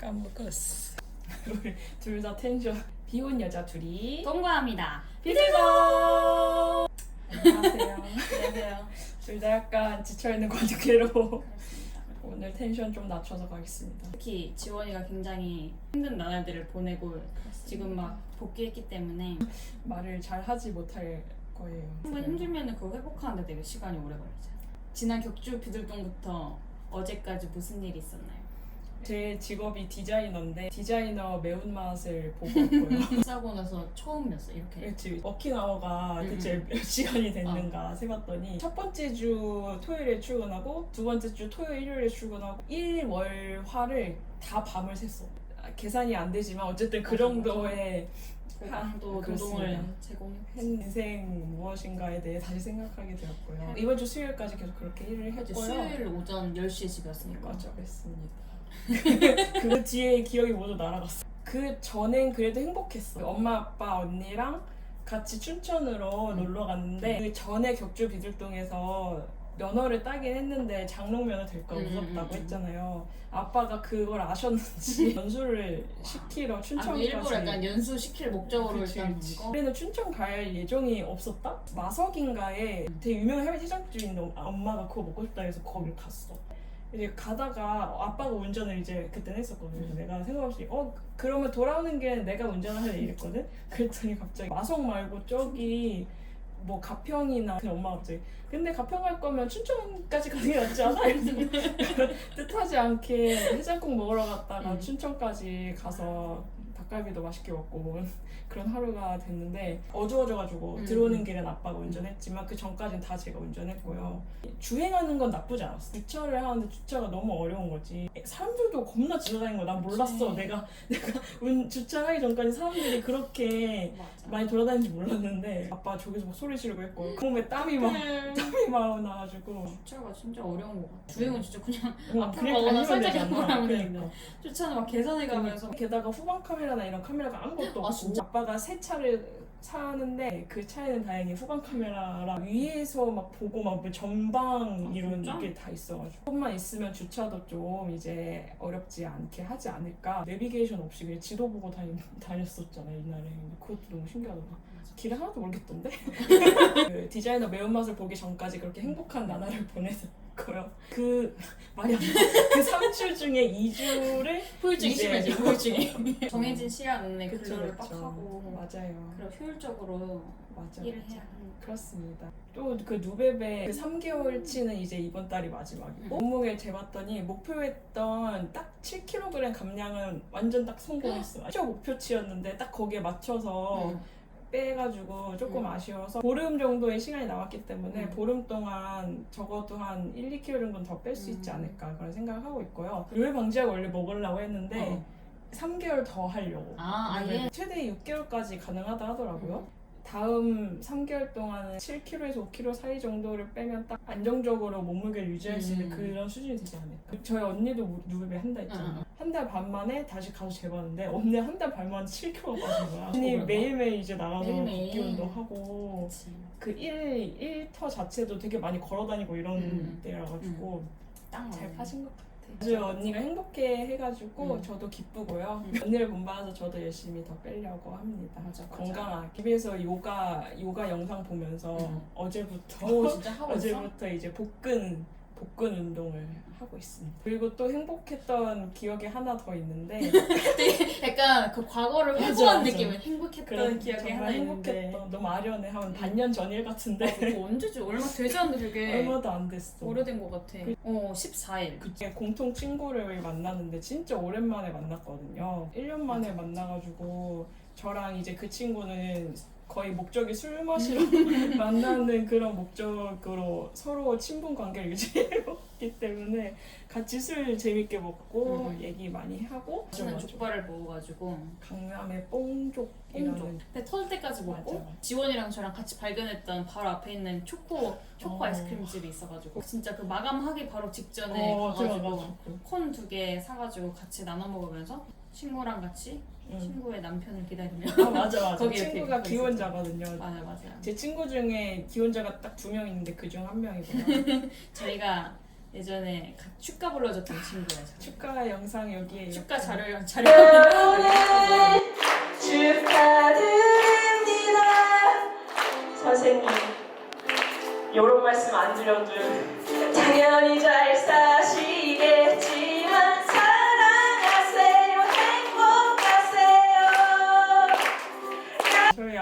까먹었어. 둘다 텐션 비혼 여자 둘이 통과합니다. 비들고 안녕하세요. 안녕하세요. 둘 다 약간 지쳐있는 관계로. 오늘 텐션 좀 낮춰서 가겠습니다. 특히 지원이가 굉장히 힘든 나날들을 보내고 지금 막 복귀했기 때문에 말을 잘 하지 못할 거예요. 한번 힘들면 그거 회복하는데 되게 시간이 오래 걸리죠. 지난 격주 비둘동부터 어제까지 무슨 일이 있었나요? 제 직업이 디자이너인데 디자이너 매운맛을 보고 왔고요. 싸고 나서 처음이었어 이렇게. 그렇지 오키나와가 음, 대체 몇 시간이 됐는가 세봤더니 첫 번째 주 토요일에 출근하고 두 번째 주 토요일 일요일에 출근하고 일월화를 다 밤을 샜어 아, 계산이 안 되지만 어쨌든 그 맞아, 정도의 고강도 아, 그렇습니다. 노동을 제공해. 인생 무엇인가에 대해 다시 생각하게 되었고요 이번 주 수요일까지 계속 그렇게 일을 했고요 수요일 오전 10시에 집에 왔으니까. 맞아 그랬습니다 그 뒤에 기억이 모두 날아갔어 그 전엔 그래도 행복했어 엄마 아빠 언니랑 같이 춘천으로 음. 놀러 갔는데 그 전에 격주 비둘동에서 면허를 따긴 했는데 장롱 면허 될까 음, 무섭다고 음, 음. 했잖아요 아빠가 그걸 아셨는지 연수를 시키러 아, 춘천까지 일부러 약간 연수 시킬 목적으로 그치, 일단 그치. 간 거. 우리는 춘천 갈 예정이 없었다? 마석인가에 되게 유명한 해외 해장집인데 엄마가 그거 먹고 싶다 해서 거길 갔어. 이제 가다가 아빠가 운전을 이제 그때는 했었거든. 음. 내가 생각 없이 어 그러면 돌아오는 길에 내가 운전을 할래 이랬거든. 그랬더니 갑자기 마석 말고 저기 뭐 가평이나 그 엄마가 갑자기 근데 가평 갈 거면 춘천까지 가는 게 낫지 않아? 이랬더니 뜻하지 않게 해장국 먹으러 갔다가 음. 춘천까지 가서 닭갈비도 맛있게 먹고 뭐 그런 하루가 됐는데 어두워져가지고 음. 들어오는 길엔 아빠가 운전했지만 그 전까지는 다 제가 운전했고요 주행하는 건 나쁘지 않았어 주차를 하는데 주차가 너무 어려운 거지 사람들도 겁나 지나다니는 거 난 몰랐어. 내가 내가 운, 주차하기 전까지 사람들이 그렇게 맞아. 많이 돌아다니는지 몰랐는데 아빠 저기서 막 소리 지르고 있고 그 몸에 땀이 막 네. 땀이 막 나가지고 주차가 진짜 어려운 것 같아. 주행은 진짜 그냥 어, 앞으로 가거나 살짝 하면 그러니까. 주차는 막 계산해 가면서 게다가 후방 카메라 나 이런 카메라가 아무것도 아, 없고 진짜? 아빠가 새 차를 사는데 그 차에는 다행히 후방 카메라랑 위에서 막 보고 막뭐 전방 아, 이런 진짜? 게 다 있어가지고. 조금만 있으면 주차도 좀 이제 어렵지 않게 하지 않을까. 내비게이션 없이 그냥 지도 보고 다니, 다녔었잖아 옛날에. 근데 그것도 너무 신기하더라. 길을 하나도 모르겠던데? 그 디자이너 매운맛을 보기 전까지 그렇게 행복한 나날을 보 냈고요 그 말이 안 돼 그 3주 중에 2주를 후유증이 심해지 후유증이 정해진 시간 내에 그쵸, 근로를 딱 그쵸. 하고 맞아요 그리고 효율적으로 맞아 일을. 해야 하는 그렇습니다. 또 그 누베베 그 3개월치는 이제 이번 달이 마지막이고 음. 몸무게 재봤더니 목표했던 딱 7kg 감량은 완전 딱 성공했어. 저 목표치였는데 딱 거기에 맞춰서 음. 빼가지고 조금 음. 아쉬워서 보름 정도의 시간이 남았기 때문에 음. 보름 동안 적어도 한 1, 2kg 정도는 더 뺄 수 있지 음. 않을까 그런 생각을 하고 있고요. 열 방지약 원래 먹으려고 했는데 어. 3개월 더 하려고. 아 아예 최대 6개월까지 가능하다 하더라고요. 음. 다음 3개월 동안은 7kg에서 5kg 사이 정도를 빼면 딱 안정적으로 몸무게를 유지할 수 있는 음. 그런 수준이 되지 않을까. 저희 언니도 누베베 한다 했잖아. 응, 한달 반 만에 다시 가서 재봤는데 언니 한 달 반 만에 7kg 빠진 거야. 언니 그거야? 매일매일 이제 나가서 매일매일. 걷기 운동하고 그치. 그 1, 1터 자체도 되게 많이 걸어 다니고 이런 음. 데라 가지고 딱잘 맞네. 파신 것 같아 요. 아주 언니가 행복해 해가지고 음. 저도 기쁘고요. 음. 언니를 본받아서 저도 열심히 더 빼려고 합니다. 맞아, 맞아. 건강하게. 집에서 요가 요가 영상 보면서 음. 어제부터 오 진짜 하고 있어? 어제부터 이제 복근 복근 운동을 하고 있습니다. 그리고 또 행복했던 기억이 하나 더 있는데 약간 그 과거를 맞아, 회고한 맞아. 느낌은 행복했던 그런 기억이 정말 하나 있는데 행복했던 너무 아련해 한 반년 전일 같은데 그거 언제지? 얼마 되지 않는데 되게 얼마도 안 됐어. 오래된 것 같아 그- 어 14일 그때 공통 친구를 만났는데 진짜 오랜만에 만났거든요. 1년 만에 만나가지고 저랑 이제 그 친구는 거의 목적이 술 마시러 만나는 그런 목적으로 서로 친분 관계를 유지해왔기 때문에 같이 술 재밌게 먹고 음. 얘기 많이 하고 저는 맞아, 맞아. 족발을 먹어가지고 강남의 뽕족이라는 뽕족 근데 터질 때까지 먹고 맞아. 지원이랑 저랑 같이 발견했던 바로 앞에 있는 초코 초코 어. 아이스크림 집이 있어가지고 진짜 그 마감하기 바로 직전에 어, 가가지고 들어가가지고. 콘 두 개 사가지고 같이 나눠 먹으면서 친구랑 같이 응. 친구의 남편을 기다리며 아 맞아 맞아. 거기 이렇게 친구가. 기혼자거든요. 맞아 맞아 제 친구 중에 기혼자가 딱 두 명 있는데 그 중 한 명이구나. 저희가 예전에 가- 축가 불러줬던 친구예요. 저. 축가 영상 여기에 축가. 자료 자료 축하드립니다. 선생님 요런 말씀 안 드려도 당연히 잘사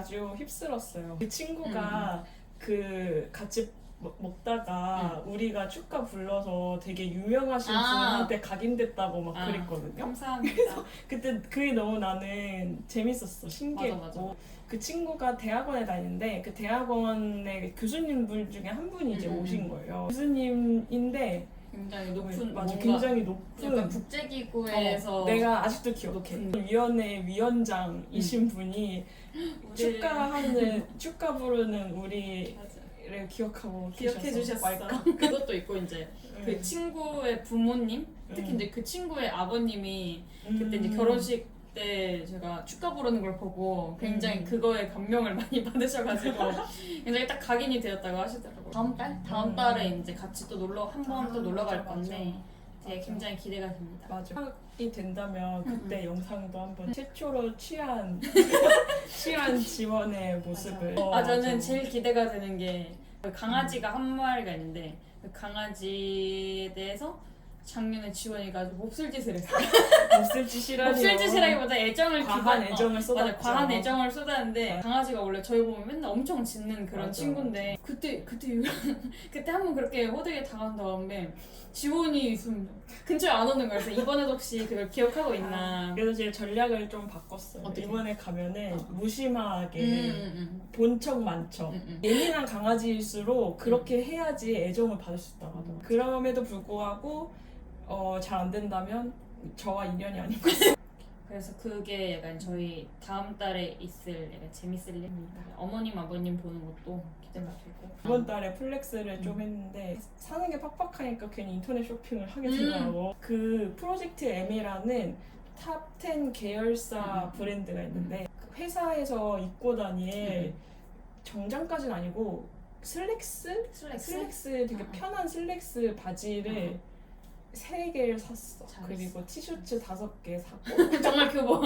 아주 휩쓸었어요. 그 친구가 그 같이 먹- 먹다가 우리가 축가 불러서 되게 유명하신 아. 분한테 각인됐다고 막 아, 그랬거든요. 감사합니다. 그때 그게 너무 나는 재밌었어. 신기했고. 맞아, 맞아. 그 친구가 대학원에 다니는데 그 대학원의 교수님분 중에 한 분이 이제 음, 음, 오신 음. 거예요. 교수님인데 굉장히 높은 맞아 뭔가 굉장히 높은 약간 국제기구에서 어, 내가 아직도 기억해. 높은 위원회 위원장이신 분이 우리를 축가하는 축가 부르는 우리를 맞아. 기억하고 기억해 계셔서 주셨어. 말까? 그것도 있고 이제 그 음. 친구의 부모님 특히 음. 이제 그 친구의 아버님이 그때 이제 음. 결혼식 때 제가 축가 부르는 걸 보고 굉장히 음. 그거에 감명을 많이 받으셔가지고 굉장히 딱 각인이 되었다고 하시더라고요. 다음 달? 다음 음. 달에 이제 같이 또 놀러 한 번 또 아, 놀러 갈 맞아, 건데 맞아. 되게 맞아. 굉장히 기대가 됩니다. 맞아. 이 된다면 그때 음, 영상도 한번 최초로 취한 취한 지원의 모습을. 어, 아 저는 맞아. 제일 기대가 되는 게그 강아지가 한 마리가 있는데 그 강아지에 대해서 작년에 지원이가 몹쓸 짓을 했어요. 몹쓸 짓이라니. 몹쓸 짓이라기보다 애정을 과한 기반- 애정을 어, 쏟았죠. 맞아 과한 애정을 쏟았는데 맞아. 강아지가 원래 저희 보면 맨날 엄청 짖는 그런 맞아, 친구인데 그때 그때 유- 그때 한 번 그렇게 호되게 당한 다음에 지원이 있으면 근처에 안 오는. 그래서 이번에도 혹시 그걸 기억하고 있나? 그래서 제 전략을 좀 바꿨어요. 어떻게? 이번에 가면은 어. 무심하게 음, 음, 본척 만척. 음, 음. 예민한 강아지일수록 그렇게 해야지 애정을 받을 수 있다고 하더라고요. 음. 그럼에도 불구하고 어, 잘 안 된다면 저와 인연이 아닌가. 그래서 그게 약간 저희 다음 달에 있을 약간 재밌을 일입니다. 어머님 아버님 보는 것도 기대가 되고 이번 달에 플렉스를 좀 음. 했는데 사는 게 팍팍하니까 괜히 인터넷 쇼핑을 하게 음. 되더라고. 그 프로젝트 M이라는 탑 10 계열사 음. 브랜드가 있는데 그 회사에서 입고 다닐 정장까지는 아니고 슬랙스? 슬랙스 슬랙스 되게 어, 어. 편한 슬랙스 바지를 세 개를 샀어. 잘했어. 그리고 티셔츠 다섯 개 샀고. 정말 교보.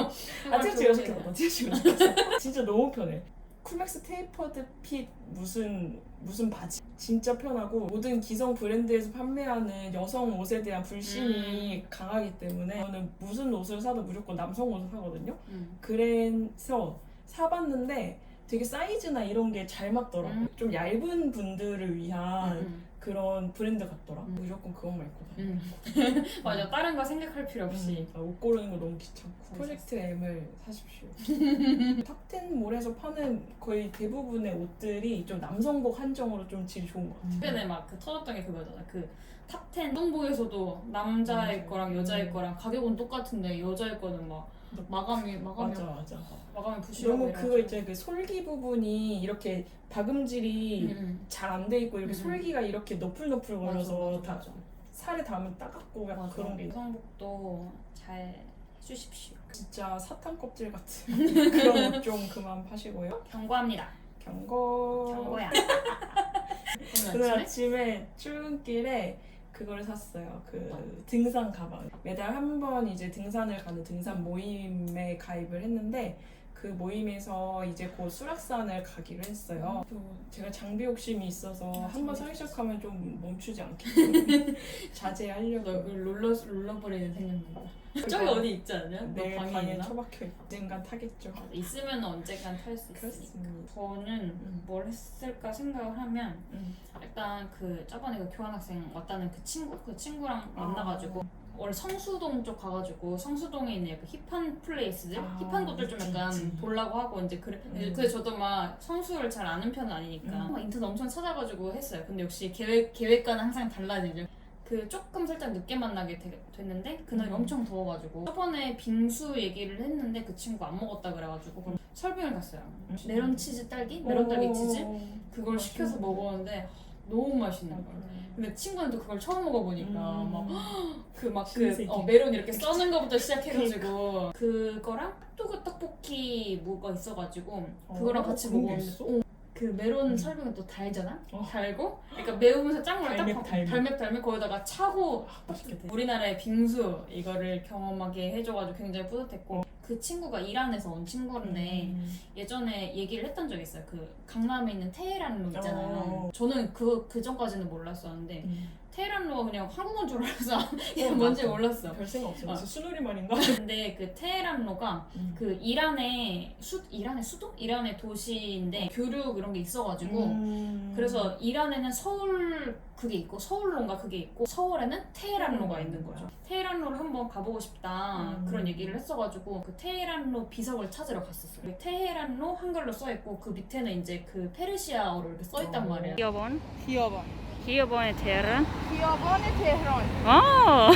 아, 티셔츠 여섯 개 샀다. 티셔츠 여섯 개 샀어. 진짜 너무 편해. 쿨맥스 테이퍼드 핏 무슨 무슨 바지 진짜 편하고 모든 기성 브랜드에서 판매하는 여성 옷에 대한 불신이 음. 강하기 때문에 저는 무슨 옷을 사도 무조건 남성 옷을 사거든요. 음. 그래서 사봤는데 되게 사이즈나 이런 게 잘 맞더라고. 요 음. 좀 얇은 분들을 위한 음. 그런 브랜드 같더라. 음. 무조건 그것만 입고 다녀. 음. 맞아 다른 거 생각할 필요 없이 음, 옷 고르는 거 너무 귀찮고. 잘 프로젝트 M을 사십시오. 탑10 몰에서 파는 거의 대부분의 옷들이 좀 남성복 한정으로 좀 질이 좋은 것 같아요. 최근에 막 그 터졌던 게 그거잖아 그 탑10 동복에서도 남자의 맞아. 거랑 여자의 음. 거랑 가격은 똑같은데 여자의 거는 막 마감이 마감이 맞아 맞아. 마감이 부실하고 너무 그거 이래가지고. 이제 그 솔기 부분이 이렇게 박음질이 음, 음. 잘 안 돼 있고 이렇게 음. 솔기가 이렇게 너풀너풀 맞아, 걸려서 맞아, 다 맞아. 살에 닿으면 따갑고 약간 맞아. 그런 게 여성복도 잘 해주십시오 진짜 사탕 껍질 같은 그런 옷 좀 그만 파시고요. 경고합니다 경고. 경고야 오늘 오늘 아침에 출근길에 그걸 샀어요. 그 등산 가방. 매달 한 번 이제 등산을 가는 등산 모임에 가입을 했는데 그 모임에서 이제 곧 수락산을 가기로 했어요. 또 제가 장비 욕심이 있어서 아, 한번 장비 살 시작하면 좀 멈추지 때문에 자제하려고. 너 그 롤러 롤러브레이드 생겼는데 저기 어디 있지 않냐? 너내 방에 방에 있나? 처박혀 있- 언젠간 타겠죠. 있으면 언젠간 탈 수 있으니까 그렇습니다. 저는 음. 뭘 했을까 생각을 하면 음. 일단 그 저번에 그 교환학생 왔다는 그 친구 그 친구랑 아. 만나가지고 원래 성수동 쪽 가가지고 성수동에 있는 약간 힙한 플레이스들 아, 힙한 곳들 좀 약간 있지. 보려고 하고 이제 그래 음. 근데 저도 막 성수를 잘 아는 편은 아니니까 음. 막 인터넷 엄청 찾아가지고 했어요 근데 역시 계획 계획과는 항상 달라지죠 그 조금 살짝 늦게 만나게 되, 됐는데 그날이 음. 엄청 더워가지고 저번에 빙수 얘기를 했는데 그 친구 안 먹었다 그래가지고 그럼 설빙을 갔어요 음. 메론 치즈 딸기 메론 딸기 치즈 오. 그걸 시켜서. 먹었는데 너무 맛있는 거야. 근데 친구는 또 그걸 처음 먹어보니까 음. 막 그막 그. 어, 메론 이렇게 써는 거부터 시작해가지고 그거랑 핫도그 떡볶이 뭐가 있어가지고 그거랑 어, 같이 있어? 어, 그 메론 음. 설빙은 또 달잖아? 어. 달고 그러니까 매우면서 짱물 달맵, 딱 달맵. 달맵 달맵 거기다가 차고 맛있겠다. 우리나라의 빙수 이거를 경험하게 해줘가지고 굉장히 뿌듯했고 그 친구가 이란에서 온 친구인데 음. 예전에 얘기를 했던 적이 있어요 그 강남에 있는 테헤란로 있잖아요 어. 저는 그, 그 전까지는 몰랐었는데 음. 테헤란 로어 그냥 한국어인 줄 알았어. 이게 어, 뭔지 몰랐어. 별 생각 없어. 무슨 어. 수놀이말인가? 근데 그 테헤란로가 음. 그 이란의 수 이란의 수도 이란의 도시인데 교류 그런 게 있어가지고 음. 그래서 이란에는 서울 그게 있고 서울로가 그게 있고 서울에는 테헤란로가 있는 음. 거죠. 테헤란로를 한번 가보고 싶다 음. 그런 얘기를 했어가지고 그 테헤란로 비석을 찾으러 갔었어요. 그 테헤란로 한글로 써 있고 그 밑에는 이제 그 페르시아어로 이렇게 써 있단 어. 말이야. 디어번 디어번 Hiyobone Tehran. Hiyobone Tehran. Oh.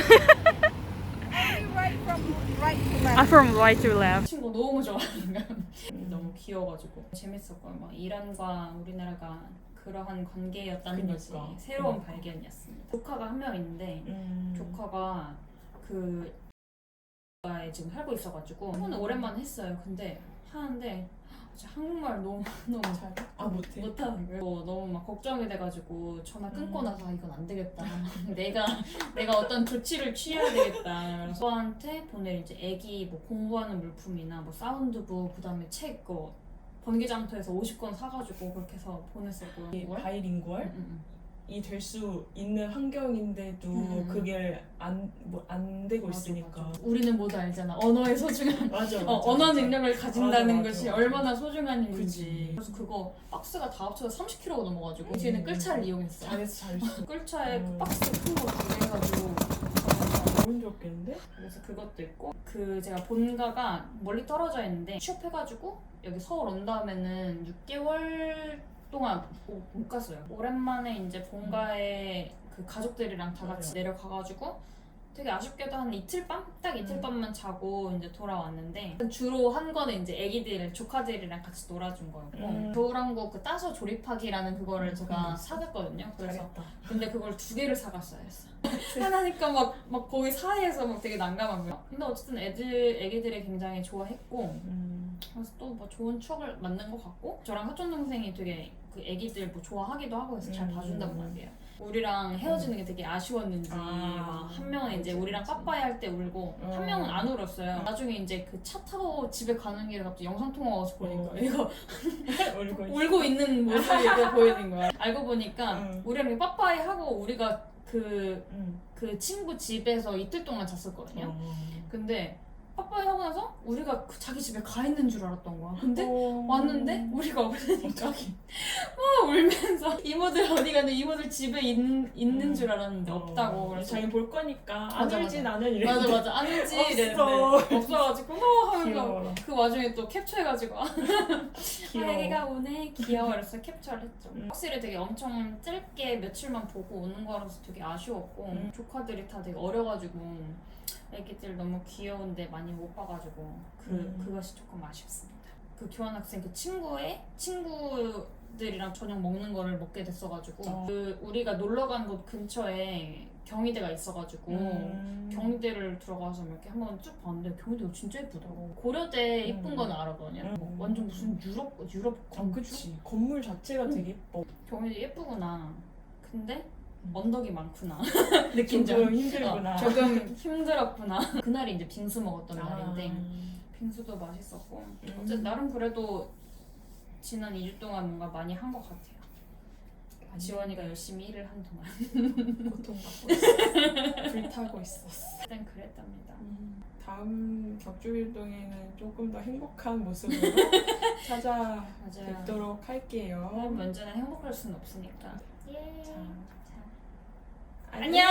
right from right to left. 아, from right to left. 친구 너무 좋아하는가. 너무 귀여워가지고 재밌었고 막 이란과 우리나라가 그러한 관계였다는 것이 그러니까. 새로운 응. 발견이었습니다. 조카가 한 명 있는데 음. 조카가 그 지금 살고 있어가지고 폰을 오랜만에 했어요. 근데 하는데 진짜 한국말 너무 너무 잘 아 못해. 못하는 거예요. 어, 너무 막 걱정이 돼가지고 전화 끊고 음. 나서 아, 이건 안 되겠다. 내가 내가 어떤 조치를 취해야 되겠다. 그래서 저한테 보낼 이제 애기 뭐 공부하는 물품이나 뭐 사운드북 그다음에 책그 번개장터에서 50권 사가지고 그렇게 해서 보냈었고요. 뭘? 바이링구얼 응, 응, 이 될 수 있는 환경인데도 음. 그게 안 뭐 안 되고 맞아, 있으니까. 맞아. 우리는 모두 알잖아. 언어의 소중함. 맞아. 맞아, 어, 언어 맞아. 능력을 가진다는 맞아, 것이 맞아. 얼마나 소중한 일인지. 그치. 그래서 그거 박스가 다 합쳐서 30kg가 넘어가지고 음. 뒤에는 끌차를 이용했어. 잘했어 잘했어. 끌차에 음. 그 박스 큰거두개 해가지고 너무 힘들었겠는데? 그래서 그것도 있고 그 제가 본가가 멀리 떨어져 있는데 취업해가지고 여기 서울 온 다음에는 6개월 동안 못, 못 갔어요. 오랜만에 이제 본가에 그 가족들이랑 다 같이 내려가가지고 되게 아쉽게도 한 이틀 밤? 딱 이틀 음. 밤만 자고 이제 돌아왔는데 주로 한 거는 이제 애기들, 조카들이랑 같이 놀아준 거였고 음. 겨울왕국 그 따서 조립하기라는 그거를 음, 제가 그거 사갔거든요. 그래서 잘했다. 근데 그걸 두 개를 사갔어야 했어. 하나니까 막, 막 거기 사이에서 막 되게 난감한 거야. 근데 어쨌든 애들, 애기들이 굉장히 좋아했고, 음. 그래서 또 뭐 좋은 추억을 만든 것 같고, 저랑 사촌 동생이 되게 그 애기들 뭐 좋아하기도 하고 해서 잘 음. 봐준단 말이에요. 우리랑 헤어지는 게 되게 아쉬웠는지, 아. 막 한 명은 이제 우리랑. 빠빠이 할 때 울고, 어. 한 명은 안 울었어요. 나중에 이제 그 차 타고 집에 가는 길에 갑자기 영상 통화 와서 보니까 어. 얘가 울고. 울고 있는 모습이 이렇게 보이는 거야. 알고 보니까 응. 우리랑 빠빠이 하고 우리가 그, 응. 그 친구 집에서 이틀 동안 잤었거든요. 어. 근데 빠빠이 하고 나서 우리가 그 자기 집에 가 있는 줄 알았던 거야. 근데 어. 왔는데 우리가 없으니까 막 울면서 이모들 어디 갔는데 이모들 집에 있, 있는 음. 줄 알았는데 없다고. 어. 그래서 자기 볼 거니까 안 맞아, 울지 맞아. 나는 이랬는데 맞아 맞아 아는지 없어. 이랬는데 없어가지고 어 하면서. 그 와중에 또 캡처해가지고 아, 귀여워. 애기가 오네 귀여워 이래서 캡처를 했죠 음. 확실히 되게 엄청 짧게 며칠만 보고 오는 거라서 되게 아쉬웠고 음. 조카들이 다 되게 어려가지고 애기들 너무 귀여운데 많이 못 봐가지고 그, 음. 그것이 조금 아쉽습니다 그 교환학생 그 친구의 친구들이랑 저녁 먹는 거를 먹게 됐어가지고 어. 그 우리가 놀러 간 곳 근처에 경희대가 있어가지고 음. 경희대를 들어가서 이렇게 한번 쭉 봤는데 경희대가 진짜 예쁘더라고. 고려대 예쁜 음. 건 알았거든요. 음. 뭐 완전 무슨 유럽 유럽 어, 건축? 그치 건물 자체가 음. 되게 예뻐 경희대 예쁘구나. 근데 음. 언덕이 많구나. 점. 조금 힘들구나 어, 조금 힘들었구나. 그날이 이제 빙수 먹었던 아. 날인데 빙수도 맛있었고 음. 어쨌든 나름 그래도 지난 2주 동안 뭔가 많이 한 것 같아요. 지원이가 열심히 일을 한 동안 고통받고 있었어 불타고 있었어 일단 그랬답니다. 다음 격주일동에는 조금 더 행복한 모습으로 찾아뵙도록. 할게요 한 면제는 행복할 수는 없으니까. 예. 자, 안녕.